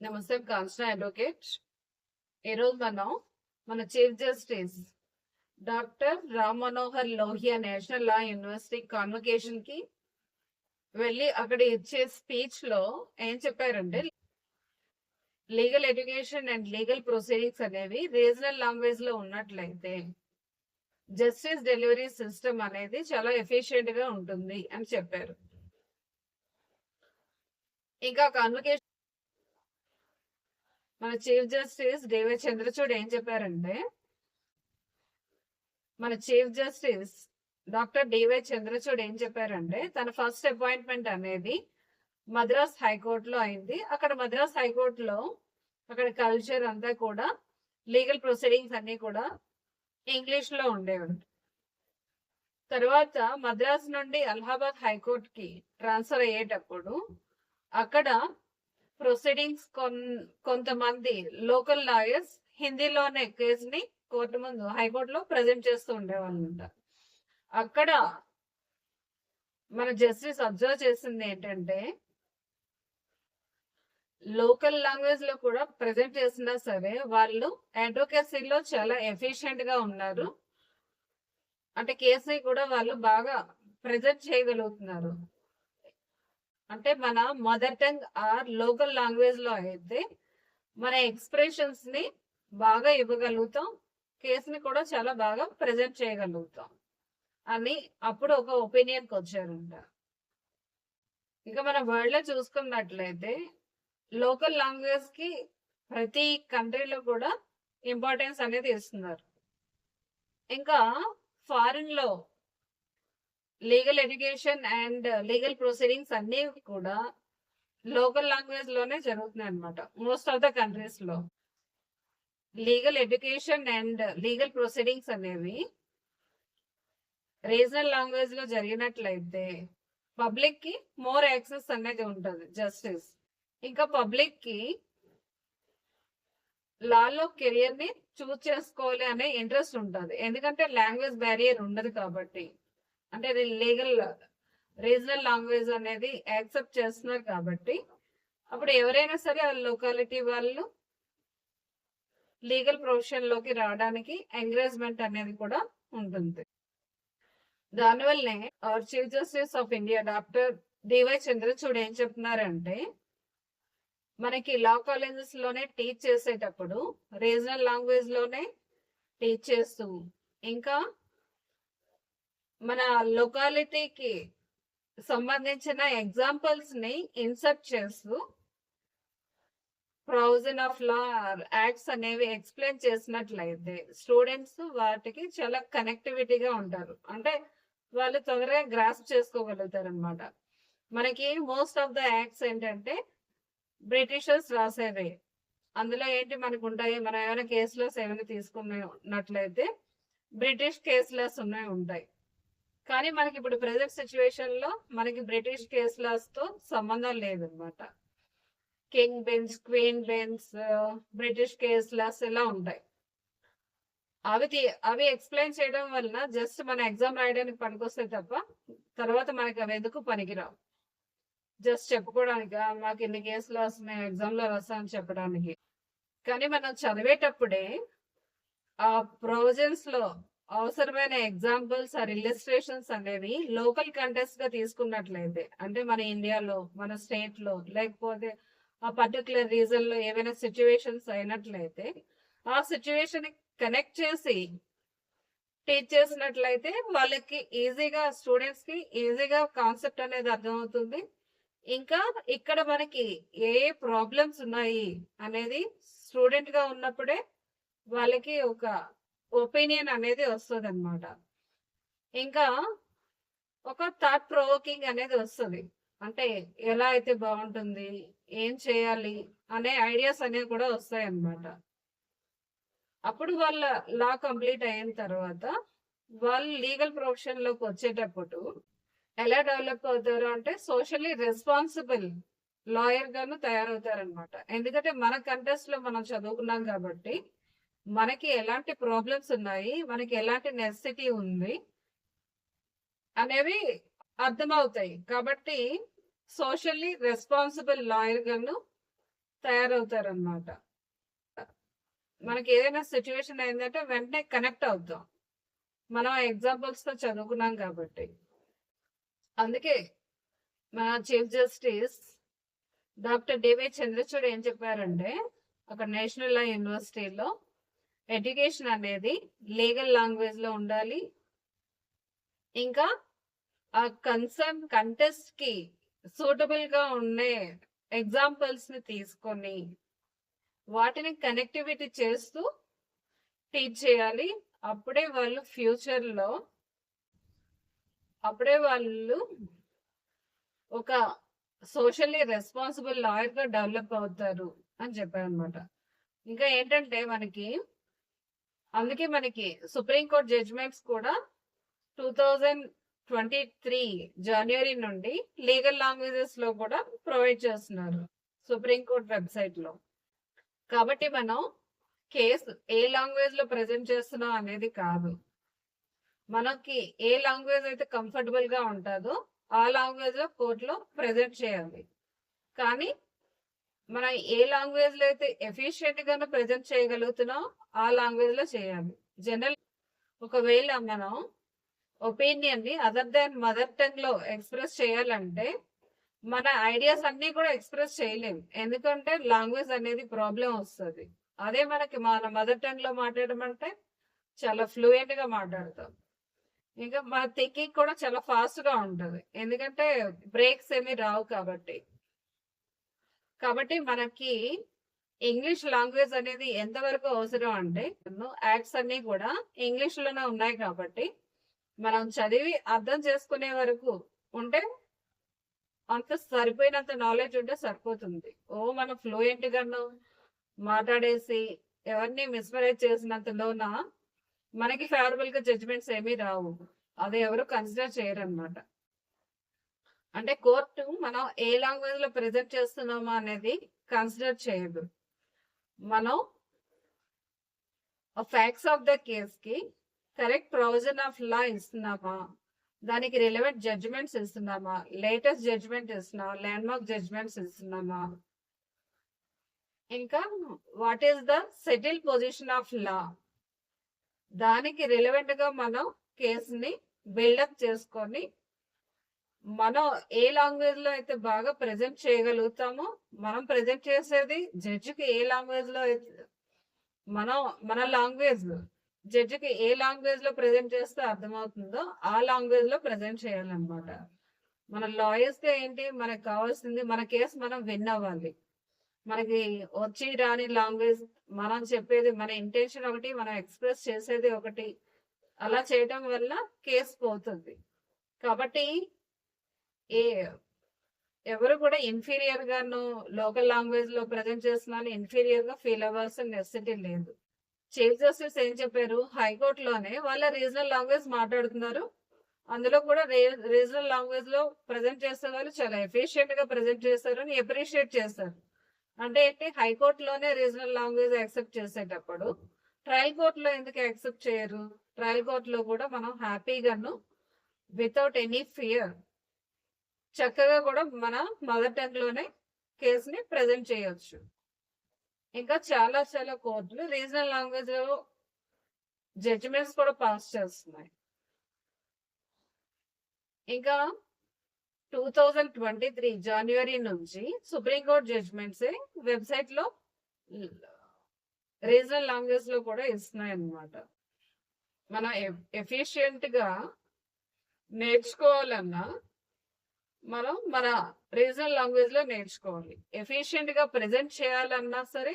నమస్తే కాన్స్టా అడ్వకేట్. ఈరోజు మనం మన chief justice doctor Ram Manohar Lohia national law university కాన్వకేషన్కి వెళ్ళి అక్కడ ఇచ్చే స్పీచ్లో ఏం చెప్పారంటే legal education and legal proceedings అనేవి రీజనల్ లాంగ్వేజ్లో ఉన్నట్లయితే జస్టిస్ డెలివరీ సిస్టమ్ అనేది చాలా ఎఫిషియెంట్గా ఉంటుంది అని చెప్పారు. ఇంకా కాన్వకేషన్ మన చీఫ్ జస్టిస్ డేవిడ్ చంద్రచూడ్ ఏం చెప్పారంటే మన chief justice doctor DY Chandrachud ఏం చెప్పారంటే తన ఫస్ట్ అపాయింట్మెంట్ అనేది మద్రాస్ హైకోర్టులో అయింది. అక్కడ మద్రాస్ హైకోర్టులో అక్కడ కల్చర్ అంతా కూడా లీగల్ ప్రొసీడింగ్స్ అన్ని కూడా ఇంగ్లీష్లో ఉండేవి. తర్వాత మద్రాస్ నుండి అలహాబాద్ హైకోర్ట్కి ట్రాన్స్ఫర్ అయ్యేటప్పుడు అక్కడ ప్రొసీడింగ్స్ కొంతమంది లోకల్ లాయర్స్ హిందీలోనే కేసుని కోర్టు ముందు హైకోర్టులో ప్రజెంట్ చేస్తూ ఉండేవాళ్ళంట. అక్కడ మన జస్టిస్ అబ్జర్వ్ చేసింది ఏంటంటే లోకల్ లాంగ్వేజ్లో కూడా ప్రజెంట్ చేసినా సరే వాళ్ళు అడ్వకేసీలో చాలా ఎఫిషియెంట్గా ఉన్నారు. అంటే కేసుని కూడా వాళ్ళు బాగా ప్రజెంట్ చేయగలుగుతున్నారు. అంటే మన మదర్ టంగ్ ఆర్ లోకల్ లాంగ్వేజ్లో అయితే మన ఎక్స్ప్రెషన్స్ని బాగా ఇవ్వగలుగుతాం కేసుని కూడా చాలా బాగా ప్రజెంట్ చేయగలుగుతాం అని అప్పుడు ఒక ఒపీనియన్కి వచ్చారంట. ఇంకా మన వరల్డ్లో చూసుకున్నట్లయితే లోకల్ లాంగ్వేజ్కి ప్రతి కంట్రీలో కూడా ఇంపార్టెన్స్ అనేది ఇస్తున్నారు. ఇంకా ఫారిన్లో legal education and legal proceedings అన్ని కూడా లోకల్ లాంగ్వేజ్లోనే జరుగుతున్నాయి అనమాట మోస్ట్ ఆఫ్ ద కంట్రీస్లో. Legal education and legal proceedings అనేవి రీజనల్ లాంగ్వేజ్లో జరిగినట్లయితే పబ్లిక్కి మోర్ యాక్సెస్ అనేది ఉంటుంది జస్టిస్. ఇంకా పబ్లిక్కి లాలో కెరియర్ని చూస్ చేసుకోవాలి అనే ఇంట్రెస్ట్ ఉంటుంది. ఎందుకంటే లాంగ్వేజ్ బ్యారియర్ ఉండదు కాబట్టి. అంటే అది లీగల్ రీజనల్ లాంగ్వేజ్ అనేది యాక్సెప్ట్ చేస్తున్నారు కాబట్టి అప్పుడు ఎవరైనా సరే ఆ లొకాలిటీ వాళ్ళు లీగల్ ప్రొఫెషన్లోకి రావడానికి ఎంకరేజ్మెంట్ అనేది కూడా ఉంటుంది. దానివల్లనే our chief justice of India doctor DY Chandrachud ఏం చెప్తున్నారంటే మనకి లా కాలేజెస్లోనే టీచ్ చేసేటప్పుడు రీజనల్ లాంగ్వేజ్లోనే టీచ్ చేస్తూ ఇంకా మన లొకాలిటీకి సంబంధించిన ఎగ్జాంపుల్స్ని ఇన్సర్ట్ చేస్తూ ప్రొవిజన్ ఆఫ్ లా యాక్ట్స్ అనేవి ఎక్స్ప్లెయిన్ చేసినట్లయితే స్టూడెంట్స్ వాటికి చాలా కనెక్టివిటీగా ఉంటారు. అంటే వాళ్ళు తొందరగా గ్రాస్ప్ చేసుకోగలుగుతారు అనమాట మనకి మోస్ట్ ఆఫ్ ద యాక్ట్స్ ఏంటంటే బ్రిటిషర్స్ రాసేవి. అందులో ఏంటి మనకు ఉంటాయి మనం ఏమైనా కేసులస్ ఏమైనా తీసుకున్నట్లయితే బ్రిటిష్ కేసులస్ ఉన్నాయి ఉంటాయి. కానీ మనకి ఇప్పుడు ప్రెసెంట్ సిచ్యువేషన్లో మనకి బ్రిటిష్ కేసులస్తో సంబంధం లేదనమాట king bench queen bench British case laws ఇలా ఉంటాయి. అవి అవి ఎక్స్ప్లెయిన్ చేయడం వలన జస్ట్ మన ఎగ్జామ్ రాయడానికి పనికొస్తాయి తప్ప తర్వాత మనకి అవి ఎందుకు పనికిరావు. జస్ట్ చెప్పుకోవడానికి మాకు ఇన్ని కేసులు వస్తున్నాయి ఎగ్జామ్లో రాసామని చెప్పడానికి. కానీ మనం చదివేటప్పుడే ఆ ప్రొవిజన్స్లో అవసరమైన ఎగ్జాంపుల్స్ ఆర్ ఇల్లస్ట్రేషన్స్ అనేవి లోకల్ కంటెస్ట్గా తీసుకున్నట్లయితే అంటే మన ఇండియాలో మన స్టేట్లో లేకపోతే ఆ పర్టికులర్ రీజన్లో ఏవైనా సిచ్యువేషన్స్ అయినట్లయితే ఆ సిచ్యువేషన్ కనెక్ట్ చేసి టీచ్ చేసినట్లయితే వాళ్ళకి ఈజీగా స్టూడెంట్స్కి ఈజీగా కాన్సెప్ట్ అనేది అర్థమవుతుంది. ఇంకా ఇక్కడ మనకి ఏ ప్రాబ్లమ్స్ ఉన్నాయి అనేది స్టూడెంట్గా ఉన్నప్పుడే వాళ్ళకి ఒక ఒపీనియన్ అనేది వస్తుంది అనమాట ఇంకా ఒక థాట్ ప్రొవోకింగ్ అనేది వస్తుంది. అంటే ఎలా అయితే బాగుంటుంది ఏం చేయాలి అనే ఐడియాస్ అనేవి కూడా వస్తాయి అన్నమాట అప్పుడు వాళ్ళ లా కంప్లీట్ అయిన తర్వాత వాళ్ళు లీగల్ ప్రొఫెషన్లోకి వచ్చేటప్పుడు ఎలా డెవలప్ అవుతారు అంటే సోషల్లీ రెస్పాన్సిబుల్ లాయర్ గాను తయారవుతారనమాట ఎందుకంటే మన కంటెస్ట్లో మనం చదువుకున్నాం కాబట్టి మనకి ఎలాంటి ప్రాబ్లమ్స్ ఉన్నాయి మనకి ఎలాంటి నెసెసిటీ ఉంది అనేవి అర్థమవుతాయి. కాబట్టి సోషల్లీ రెస్పాన్సిబుల్ లాయర్ గాను తయారవుతారు అనమాట మనకి ఏదైనా సిచ్యువేషన్ అయిందంటే వెంటనే కనెక్ట్ అవుతాం. మనం ఎగ్జాంపుల్స్తో చదువుకున్నాం కాబట్టి. అందుకే మన chief justice doctor D Y Chandrachud ఏం చెప్పారంటే ఒక నేషనల్ లా యూనివర్సిటీలో ఎడ్యుకేషన్ అనేది లీగల్ లాంగ్వేజ్లో ఉండాలి. ఇంకా ఆ కన్సర్న్ కంటెస్ట్కి సూటబుల్గా ఉండే ఎగ్జాంపుల్స్ని తీసుకొని వాటిని కనెక్టివిటీ చేస్తూ టీచ్ చేయాలి. అప్పుడే వాళ్ళు ఫ్యూచర్లో అప్పుడే వాళ్ళు ఒక సోషల్లీ రెస్పాన్సిబుల్ లాయర్గా డెవలప్ అవుతారు అని చెప్పారు అనమాట ఇంకా ఏంటంటే మనకి అందుకే మనకి సుప్రీంకోర్టు జడ్జిమెంట్స్ కూడా టూ థౌజండ్ ట్వంటీ త్రీ జనవరి నుండి లీగల్ లాంగ్వేజెస్లో కూడా ప్రొవైడ్ చేస్తున్నారు సుప్రీంకోర్టు వెబ్సైట్లో. కాబట్టి మనం కేసు ఏ లాంగ్వేజ్లో ప్రజెంట్ చేస్తున్నాం అనేది కాదు. మనకి ఏ లాంగ్వేజ్ అయితే కంఫర్టబుల్గా ఉంటుందో ఆ లాంగ్వేజ్లో కోర్టులో ప్రజెంట్ చేయాలి. కానీ మనం ఏ లాంగ్వేజ్లో అయితే ఎఫిషియెంట్గా ప్రజెంట్ చేయగలుగుతున్నాం ఆ లాంగ్వేజ్లో చేయాలి. జనరల్ ఒకవేళ మనం ఒపీనియన్ని అదర్ దాన్ మదర్ టంగ్లో ఎక్స్ప్రెస్ చేయాలంటే మన ఐడియాస్ అన్ని కూడా ఎక్స్ప్రెస్ చేయలేం ఎందుకంటే లాంగ్వేజ్ అనేది ప్రాబ్లం వస్తుంది. అదే మనకి మన మదర్ టంగ్లో మాట్లాడడం అంటే చాలా ఫ్లూయెంట్గా మాట్లాడతాం. ఇంకా మన థింకింగ్ కూడా చాలా ఫాస్ట్గా ఉంటది. ఎందుకంటే బ్రేక్స్ ఏమి రావు కాబట్టి. కాబట్టి మనకి ఇంగ్లీష్ లాంగ్వేజ్ అనేది ఎంతవరకు అవసరం అంటే యాక్ట్స్ అన్ని కూడా ఇంగ్లీష్లోనే ఉన్నాయి కాబట్టి మనం చదివి అర్థం చేసుకునే వరకు ఉంటే అంత సరిపోయినంత నాలెడ్జ్ ఉంటే సరిపోతుంది. ఓ మనం ఫ్లూయెంట్ గాను మాట్లాడేసి ఎవరిని మిస్మరేజ్ చేసినంతలోన మనకి ఫేవరబుల్గా జడ్జిమెంట్స్ ఏమీ రావు. అది ఎవరు కన్సిడర్ చేయరు అనమాట అంటే కోర్టు మనం ఏ లాంగ్వేజ్లో ప్రెజెంట్ చేస్తున్నామా అనేది కన్సిడర్ చేయదు. మనం ఫ్యాక్ట్స్ ఆఫ్ ద కేస్కి కరెక్ట్ ప్రొవిజన్ ఆఫ్ లా ఇస్తున్నామా? దానికి రిలవెంట్ జడ్జిమెంట్స్ ఇస్తున్నామా? లేటెస్ట్ జడ్జిమెంట్ ఇస్తున్నామా? ల్యాండ్ మార్క్ జడ్జిమెంట్స్ ఇస్తున్నామా? ఇంకా what is the settle position of law దానికి రిలవెంట్గా మనం కేసుని బిల్డప్ చేసుకొని మనం ఏ లాంగ్వేజ్లో అయితే బాగా ప్రజెంట్ చేయగలుగుతామో మనం ప్రజెంట్ చేసేది జడ్జికి ఏ లాంగ్వేజ్లో అయితే మనం మన లాంగ్వేజ్ జడ్జికి ఏ లాంగ్వేజ్లో ప్రజెంట్ చేస్తే అర్థమవుతుందో ఆ లాంగ్వేజ్లో ప్రజెంట్ చేయాలన్నమాట. మన లాయర్స్గా ఏంటి? మనకు కావాల్సింది మన కేసు మనం విన్ అవ్వాలి. మనకి వచ్చి రాని లాంగ్వేజ్ మనం చెప్పేది మన ఇంటెన్షన్ ఒకటి మనం ఎక్స్ప్రెస్ చేసేది ఒకటి అలా చేయటం వల్ల కేసు పోతుంది. కాబట్టి ఏ ఎవరు కూడా ఇన్ఫీరియర్ గాను లోకల్ లాంగ్వేజ్లో ప్రజెంట్ చేస్తున్నాను ఇన్ఫీరియర్గా ఫీల్ అవ్వాల్సిన నెసిటీ లేదు. చీఫ్ జస్టిస్ ఏం చెప్పారు? హైకోర్టులోనే వాళ్ళ రీజనల్ లాంగ్వేజ్ మాట్లాడుతున్నారు. అందులో కూడా రీజనల్ లాంగ్వేజ్లో ప్రజెంట్ చేసే వాళ్ళు చాలా ఎఫిషియెంట్గా ప్రజెంట్ చేస్తారు అని అప్రిషియేట్ చేస్తారు. అంటే ఏంటి? హైకోర్టులోనే రీజనల్ లాంగ్వేజ్ యాక్సెప్ట్ చేసేటప్పుడు ట్రయల్ కోర్టులో ఎందుకు యాక్సెప్ట్ చేయరు? ట్రయల్ కోర్టులో కూడా మనం హ్యాపీగాను వితౌట్ ఎనీ ఫియర్ చక్కగా కూడా మన మదర్ టంగ్లోనే కేసుని ప్రజెంట్ చేయవచ్చు ఇంకా చాలా చాలా కోర్టులు రీజనల్ లాంగ్వేజ్లో జడ్జిమెంట్స్ కూడా పాస్ చేస్తున్నాయి. ఇంకా టూ థౌజండ్ ట్వంటీ త్రీ జనవరి నుంచి సుప్రీంకోర్టు జడ్జిమెంట్స్ వెబ్సైట్లో రీజనల్ లాంగ్వేజ్లో కూడా ఇస్తున్నాయి అన్నమాట మనం ఎఫిషియెంట్గా నేర్చుకోవాలన్నా మనం మన రీజనల్ లాంగ్వేజ్లో నేర్చుకోవాలి. ఎఫిషియెంట్గా ప్రజెంట్ చేయాలన్నా సరే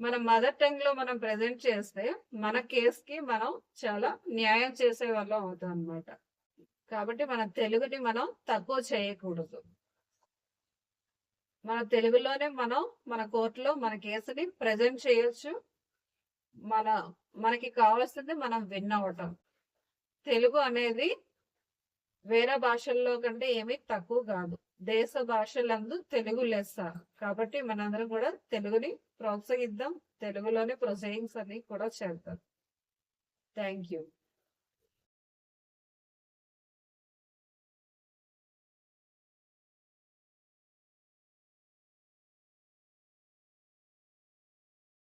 మన మదర్ టంగ్లో మనం ప్రజెంట్ చేస్తే మన కేస్కి మనం చాలా న్యాయం చేసే వాళ్ళం అవుతాం అనమాట కాబట్టి మన తెలుగుని మనం తక్కువ చేయకూడదు. మన తెలుగులోనే మనం మన కోర్టులో మన కేసుని ప్రజెంట్ చేయొచ్చు. మన మనకి కావాల్సింది మనం విన్ అవ్వటం. తెలుగు అనేది వేరే భాషల్లో కంటే ఏమీ తక్కువ కాదు. దేశ భాషలందు తెలుగు లెస్స కాబట్టి మనందరం కూడా తెలుగుని ప్రోత్సహిద్దాం. తెలుగులోనే ప్రొసెయింగ్స్ అన్ని కూడా చేద్దాం. Thank you